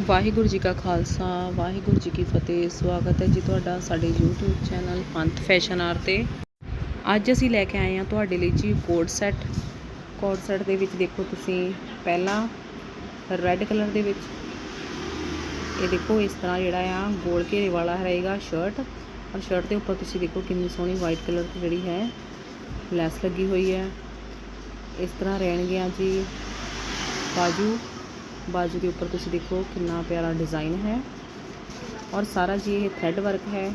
ਵਾਹਿਗੁਰੂ ਜੀ ਕਾ ਖਾਲਸਾ, ਵਾਹਿਗੁਰੂ ਜੀ ਕੀ ਫਤਿਹ। ਸਵਾਗਤ ਹੈ ਜੀ ਤੁਹਾਡਾ ਸਾਡੇ YouTube ਚੈਨਲ ਪੰਥ ਫੈਸ਼ਨ ਆਰ ਤੇ। ਅੱਜ ਅਸੀਂ ਲੈ ਕੇ ਆਏ ਹਾਂ ਤੁਹਾਡੇ ਲਈ ਜੀ ਕੋਡ ਸੈੱਟ। ਕੋਡ ਸੈੱਟ ਦੇ ਵਿੱਚ ਦੇਖੋ ਤੁਸੀਂ ਪਹਿਲਾਂ ਰੈੱਡ ਕਲਰ ਦੇ ਵਿੱਚ। ਇਹ ਦੇਖੋ ਇਸ ਤਰ੍ਹਾਂ ਜਿਹੜਾ ਆ, ਗੋਲ ਘੇਰੇ ਵਾਲਾ ਰਹੇਗਾ ਸ਼ਰਟ। ਔਰ ਸ਼ਰਟ ਦੇ ਉੱਪਰ ਤੁਸੀਂ ਦੇਖੋ ਕਿੰਨੀ ਸੋਹਣੀ ਵਾਈਟ ਕਲਰ ਦੀ ਜਿਹੜੀ ਹੈ ਲੈਸ ਲੱਗੀ ਹੋਈ ਹੈ। ਇਸ ਤਰ੍ਹਾਂ ਰਹਿਣਗੀਆਂ ਜੀ। ਬਾਜੂ ਬਾਜੂ ਦੇ ਉੱਪਰ ਤੁਸੀਂ ਦੇਖੋ ਕਿੰਨਾ ਪਿਆਰਾ ਡਿਜ਼ਾਈਨ ਹੈ। ਔਰ ਸਾਰਾ ਜੀ ਇਹ ਥ੍ਰੈਡ ਵਰਕ ਹੈ।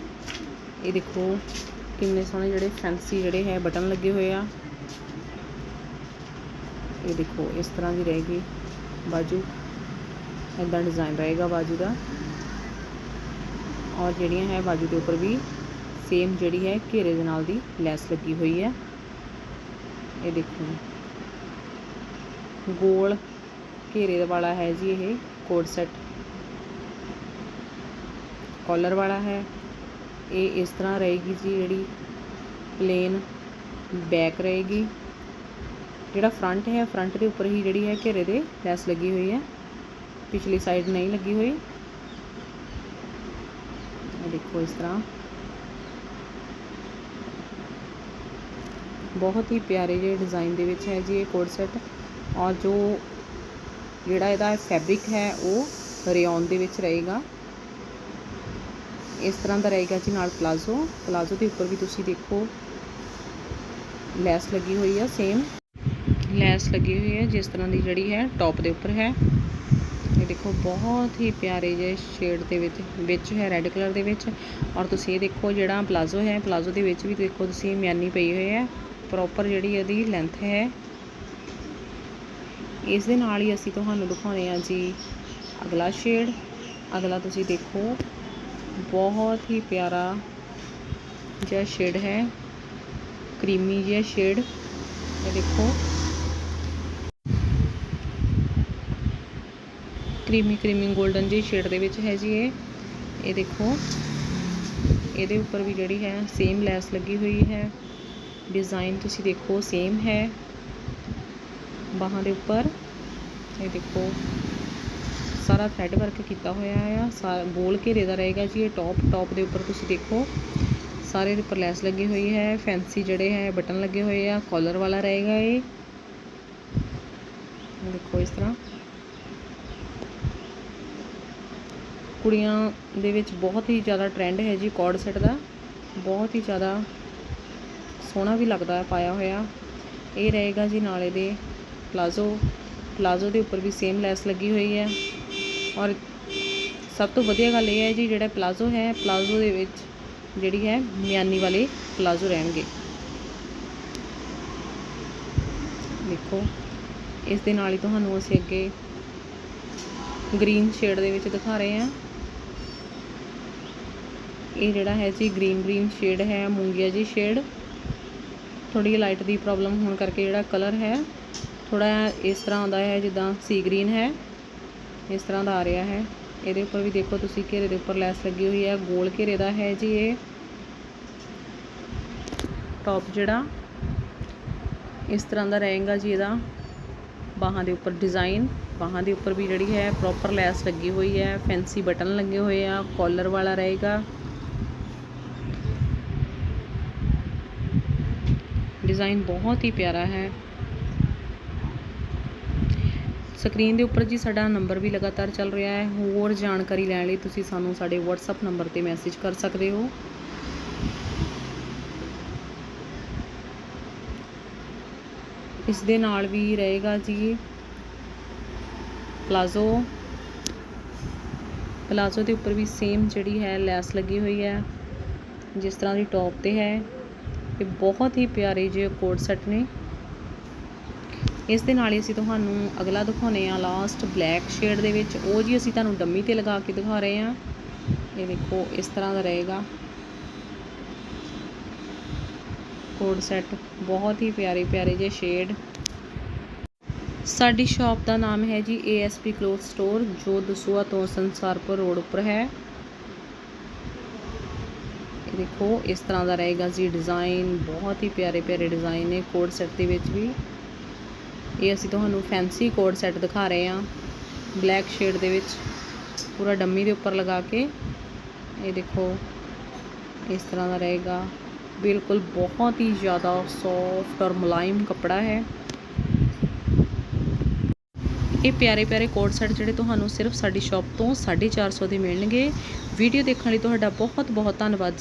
ਇਹ ਦੇਖੋ ਕਿੰਨੇ ਸੋਹਣੇ ਜਿਹੜੇ ਫੈਂਸੀ ਜਿਹੜੇ ਹੈ ਬਟਨ ਲੱਗੇ ਹੋਏ ਆ। ਇਹ ਦੇਖੋ ਇਸ ਤਰ੍ਹਾਂ ਦੀ ਰਹੇਗੀ ਬਾਜੂ। ਇਦਾਂ ਡਿਜ਼ਾਈਨ ਰਹੇਗਾ ਬਾਜੂ ਦਾ। ਔਰ ਜਿਹੜੀਆਂ ਹੈ ਬਾਜੂ ਦੇ ਉੱਪਰ ਵੀ ਸੇਮ ਜਿਹੜੀ ਹੈ ਘੇਰੇ ਦੇ ਨਾਲ ਦੀ ਲੈਸ ਲੱਗੀ ਹੋਈ ਹੈ। ਇਹ ਦੇਖੋ। ਗੋਲ ਘੇਰੇ ਵਾਲਾ ਹੈ ਜੀ ਇਹ, ਕੋਡ ਸੈੱਟ। ਕਾਲਰ ਵਾਲਾ ਹੈ। ਇਹ ਇਸ ਤਰ੍ਹਾਂ ਰਹੇਗੀ ਜੀ ਜਿਹੜੀ ਪਲੇਨ ਬੈਕ ਰਹੇਗੀ। ਜਿਹੜਾ ਫਰੰਟ ਹੈ ਫਰੰਟ ਦੇ ਉੱਪਰ ਹੀ ਜਿਹੜੀ ਹੈ ਘੇਰੇ ਦੇ ਲੈਸ ਲੱਗੀ ਹੋਈ ਹੈ। ਪਿਛਲੀ ਸਾਈਡ ਨਹੀਂ ਲੱਗੀ ਹੋਈ। ਦੇਖੋ ਇਸ ਤਰ੍ਹਾਂ। ਬਹੁਤ ਹੀ ਪਿਆਰੇ ਜਿਹੇ ਡਿਜ਼ਾਈਨ ਦੇ ਵਿੱਚ ਹੈ ਜੀ ਇਹ ਕੋਡ ਸੈੱਟ। ਔਰ ਜੋ ਜਿਹੜਾ ਇਹਦਾ ਫੈਬਰਿਕ ਹੈ, ਉਹ ਰਿਓਨ ਦੇ ਵਿੱਚ ਰਹੇਗਾ। ਇਸ ਤਰ੍ਹਾਂ ਦਾ ਰਹੇਗਾ ਜੀ ਨਾਲ ਪਲਾਜ਼ੋ। ਪਲਾਜ਼ੋ ਦੇ ਉੱਪਰ ਵੀ ਤੁਸੀਂ ਦੇਖੋ, ਲੈਸ ਲੱਗੀ ਹੋਈ ਹੈ ਸੇਮ ਲੈਸ ਲੱਗੀ ਹੋਈ ਹੈ ਜਿਸ ਤਰ੍ਹਾਂ ਦੀ ਜਿਹੜੀ ਹੈ ਟੌਪ ਦੇ ਉੱਪਰ ਹੈ। ਇਹ ਦੇਖੋ, ਬਹੁਤ ਹੀ ਪਿਆਰੇ ਜਿਹੇ ਸ਼ੇਡ ਦੇ ਵਿੱਚ ਵਿੱਚ ਹੈ ਰੈੱਡ ਕਲਰ ਦੇ ਵਿੱਚ। ਔਰ ਤੁਸੀਂ ਇਹ ਦੇਖੋ, ਜਿਹੜਾ ਪਲਾਜ਼ੋ ਹੈ, ਪਲਾਜ਼ੋ ਦੇ ਵਿੱਚ ਵੀ ਦੇਖੋ, ਤੁਸੀਂ ਮਿਆਨੀ ਪਈ ਹੋਈ ਹੈ। ਪ੍ਰੋਪਰ ਜਿਹੜੀ ਇਹਦੀ ਲੈਂਥ ਹੈ ਇਸ ਦੇ ਨਾਲ ਹੀ ਅਸੀਂ ਤੁਹਾਨੂੰ ਦਿਖਾਉਣੇ ਆ ਜੀ ਅਗਲਾ ਸ਼ੇਡ ਅਗਲਾ ਤੁਸੀਂ ਦੇਖੋ, ਬਹੁਤ ਹੀ ਪਿਆਰਾ ਜਿਹਾ ਸ਼ੇਡ ਹੈ। ਕਰੀਮੀ ਜਿਹਾ ਸ਼ੇਡ ਇਹ ਦੇਖੋ। ਕਰੀਮੀ ਕਰੀਮੀ 골ਡਨ ਜਿਹੀ ਸ਼ੇਡ ਦੇ ਵਿੱਚ ਹੈ ਜੀ ਇਹ। ਇਹ ਦੇਖੋ। ਇਹਦੇ ਉੱਪਰ ਵੀ ਜਿਹੜੀ ਹੈ ਸੇਮ ਲੈਸ ਲੱਗੀ ਹੋਈ ਹੈ। ਡਿਜ਼ਾਈਨ ਤੁਸੀਂ ਦੇਖੋ ਸੇਮ ਹੈ। ਬਾਹਾਂ ਦੇ ਉੱਪਰ। ਇਹ ਦੇਖੋ, ਸਾਰਾ ਥ੍ਰੈਡ ਵਰਕ ਕੀਤਾ ਹੋਇਆ ਆ। ਸਾਰਾ ਗੋਲ ਘੇਰੇ ਦਾ ਰਹੇਗਾ ਜੀ, ਇਹ ਟੌਪ ਟੌਪ ਦੇ ਉੱਪਰ ਤੁਸੀਂ ਦੇਖੋ। ਸਾਰੇ ਦੇ ਉੱਪਰ ਲੈਸ ਲੱਗੀ ਹੋਈ ਹੈ ਫੈਂਸੀ ਜਿਹੜੇ ਹੈ, ਬਟਨ ਲੱਗੇ ਹੋਏ ਆ ਕਾਲਰ ਵਾਲਾ ਰਹੇਗਾ ਇਹ। ਦੇਖੋ ਇਸ ਤਰ੍ਹਾਂ। ਕੁੜੀਆਂ ਦੇ ਵਿੱਚ ਬਹੁਤ ਹੀ ਜ਼ਿਆਦਾ ਟ੍ਰੈਂਡ ਹੈ ਜੀ ਕੋਡ ਸੈੱਟ ਦਾ। ਬਹੁਤ ਹੀ ਜ਼ਿਆਦਾ ਸੋਹਣਾ ਵੀ ਲੱਗਦਾ ਹੈ ਪਾਇਆ ਹੋਇਆ। ਇਹ ਰਹੇਗਾ ਜੀ ਨਾਲੇ ਦੇ ਪਲਾਜ਼ੋ ਪਲਾਜ਼ੋ ਦੇ ਉੱਪਰ ਵੀ ਸੇਮ ਲੈਸ ਲੱਗੀ ਹੋਈ ਹੈ। ਔਰ ਸਭ ਤੋਂ ਵਧੀਆ ਗੱਲ ਇਹ ਹੈ ਜੀ, ਜਿਹੜਾ ਪਲਾਜ਼ੋ ਹੈ, ਪਲਾਜ਼ੋ ਦੇ ਵਿੱਚ ਜਿਹੜੀ ਹੈ ਮਿਆਨੀ ਵਾਲੇ ਪਲਾਜ਼ੋ ਰਹਿਣਗੇ। ਦੇਖੋ, ਇਸ ਦੇ ਨਾਲ ਹੀ ਤੁਹਾਨੂੰ ਅਸੀਂ ਅੱਗੇ ਗ੍ਰੀਨ ਸ਼ੇਡ ਦੇ ਵਿੱਚ ਦਿਖਾ ਰਹੇ ਹਾਂ। ਇਹ ਜਿਹੜਾ ਹੈ ਜੀ ਗ੍ਰੀਨ ਗ੍ਰੀਨ ਸ਼ੇਡ ਹੈ, ਮੂੰਗੀਆ ਜੀ ਸ਼ੇਡ ਥੋੜੀ ਲਾਈਟ ਦੀ ਪ੍ਰੋਬਲਮ ਹੋਣ ਕਰਕੇ ਜਿਹੜਾ ਕਲਰ ਹੈ ਥੋੜਾ ਇਸ ਤਰ੍ਹਾਂ ਆਉਂਦਾ ਹੈ, ਜਿੱਦਾਂ ਸੀ ਗ੍ਰੀਨ ਹੈ, ਇਸ ਤਰ੍ਹਾਂ ਦਾ ਆ ਰਿਹਾ ਹੈ। ਇਹਦੇ ਉੱਪਰ ਵੀ ਦੇਖੋ ਤੁਸੀਂ, ਘੇਰੇ ਦੇ ਉੱਪਰ ਲੈਸ ਲੱਗੀ ਹੋਈ ਹੈ, ਗੋਲ ਘੇਰੇ ਦਾ ਹੈ ਜੀ ਇਹ। ਟੌਪ ਜਿਹੜਾ, ਇਸ ਤਰ੍ਹਾਂ ਦਾ ਰਹੇਗਾ ਜੀ ਇਹਦਾ। ਬਾਹਾਂ ਦੇ ਉੱਪਰ ਡਿਜ਼ਾਈਨ ਬਾਹਾਂ ਦੇ ਉੱਪਰ ਵੀ ਜਿਹੜੀ ਹੈ ਪ੍ਰੋਪਰ ਲੈਸ ਲੱਗੀ ਹੋਈ ਹੈ ਫੈਂਸੀ ਬਟਨ ਲੱਗੇ ਹੋਏ ਆ ਕਾਲਰ ਵਾਲਾ ਰਹੇਗਾ। ਡਿਜ਼ਾਈਨ ਬਹੁਤ ਹੀ ਪਿਆਰਾ ਹੈ। ਸਕਰੀਨ ਦੇ ਉੱਪਰ ਜੀ ਸਾਡਾ ਨੰਬਰ ਵੀ ਲਗਾਤਾਰ ਚੱਲ ਰਿਹਾ ਹੈ। ਹੋਰ ਜਾਣਕਾਰੀ ਲੈਣ ਲਈ ਤੁਸੀਂ ਸਾਨੂੰ ਸਾਡੇ WhatsApp ਨੰਬਰ ਤੇ ਮੈਸੇਜ ਕਰ ਸਕਦੇ ਹੋ। ਇਸ ਦੇ ਨਾਲ ਵੀ ਰਹੇਗਾ ਜੀ ਪਲਾਜ਼ੋ ਪਲਾਜ਼ੋ ਦੇ ਉੱਪਰ ਵੀ ਸੇਮ ਜਿਹੜੀ ਹੈ ਲੈਸ ਲੱਗੀ ਹੋਈ ਹੈ, ਜਿਸ ਤਰ੍ਹਾਂ ਦੀ ਟੌਪ ਤੇ ਹੈ। ਇਹ ਬਹੁਤ ਹੀ ਪਿਆਰੇ ਜਿਹੇ ਕੋਡ ਸੈੱਟ ਨੇ। ਇਸ ਦੇ ਨਾਲ ਹੀ ਅਸੀਂ ਤੁਹਾਨੂੰ ਅਗਲਾ ਦਿਖਾਉਨੇ ਆ ਲਾਸਟ ਬਲੈਕ ਸ਼ੇਡ ਦੇ ਵਿੱਚ। ਉਹ ਜੀ ਅਸੀਂ ਤੁਹਾਨੂੰ ਡੰਮੀ ਤੇ ਲਗਾ ਕੇ ਦਿਖਾ ਰਹੇ ਹਾਂ। ਇਹ ਦੇਖੋ ਇਸ ਤਰ੍ਹਾਂ ਦਾ ਰਹੇਗਾ। ਕੋਡ ਸੈੱਟ, ਬਹੁਤ ਹੀ ਪਿਆਰੇ ਪਿਆਰੇ ਜੇ ਸ਼ੇਡ ਸਾਡੀ ਸ਼ਾਪ ਦਾ ਨਾਮ ਹੈ ਜੀ ASP ਕਲੋਥ ਸਟੋਰ ਜੋ ਦਸੂਆ ਤੋਂ ਸੰਸਾਰਪੁਰ ਰੋਡ ਉੱਪਰ ਹੈ। ਇਹ ਦੇਖੋ, ਇਸ ਤਰ੍ਹਾਂ ਦਾ ਰਹੇਗਾ ਜੀ ਡਿਜ਼ਾਈਨ ਬਹੁਤ ਹੀ ਪਿਆਰੇ ਪਿਆਰੇ ਡਿਜ਼ਾਈਨ ਨੇ ਕੋਡ ਸੈੱਟ ਦੇ ਵਿੱਚ ਵੀ। ਇਹ ਅਸੀਂ ਤੁਹਾਨੂੰ ਫੈਂਸੀ ਕੋਡ ਸੈੱਟ ਦਿਖਾ ਰਹੇ ਹਾਂ। ਬਲੈਕ ਸ਼ੇਡ ਦੇ ਵਿੱਚ। ਪੂਰਾ ਡੰਮੀ ਦੇ ਉੱਪਰ ਲਗਾ ਕੇ। ਇਹ ਦੇਖੋ, ਇਸ ਤਰ੍ਹਾਂ ਦਾ ਰਹੇਗਾ। ਬਿਲਕੁਲ ਬਹੁਤ ਹੀ ਜ਼ਿਆਦਾ ਸੌਫਟ ਔਰ ਮੁਲਾਇਮ ਕੱਪੜਾ ਹੈ। ਇਹ ਪਿਆਰੇ ਪਿਆਰੇ ਕੋਡ ਸੈੱਟ ਜਿਹੜੇ ਤੁਹਾਨੂੰ ਸਿਰਫ ਸਾਡੀ ਸ਼ਾਪ ਤੋਂ 450 ਦੇ ਮਿਲਣਗੇ। ਵੀਡੀਓ ਦੇਖਣ ਲਈ ਤੁਹਾਡਾ ਬਹੁਤ ਬਹੁਤ ਧੰਨਵਾਦ ਜੀ।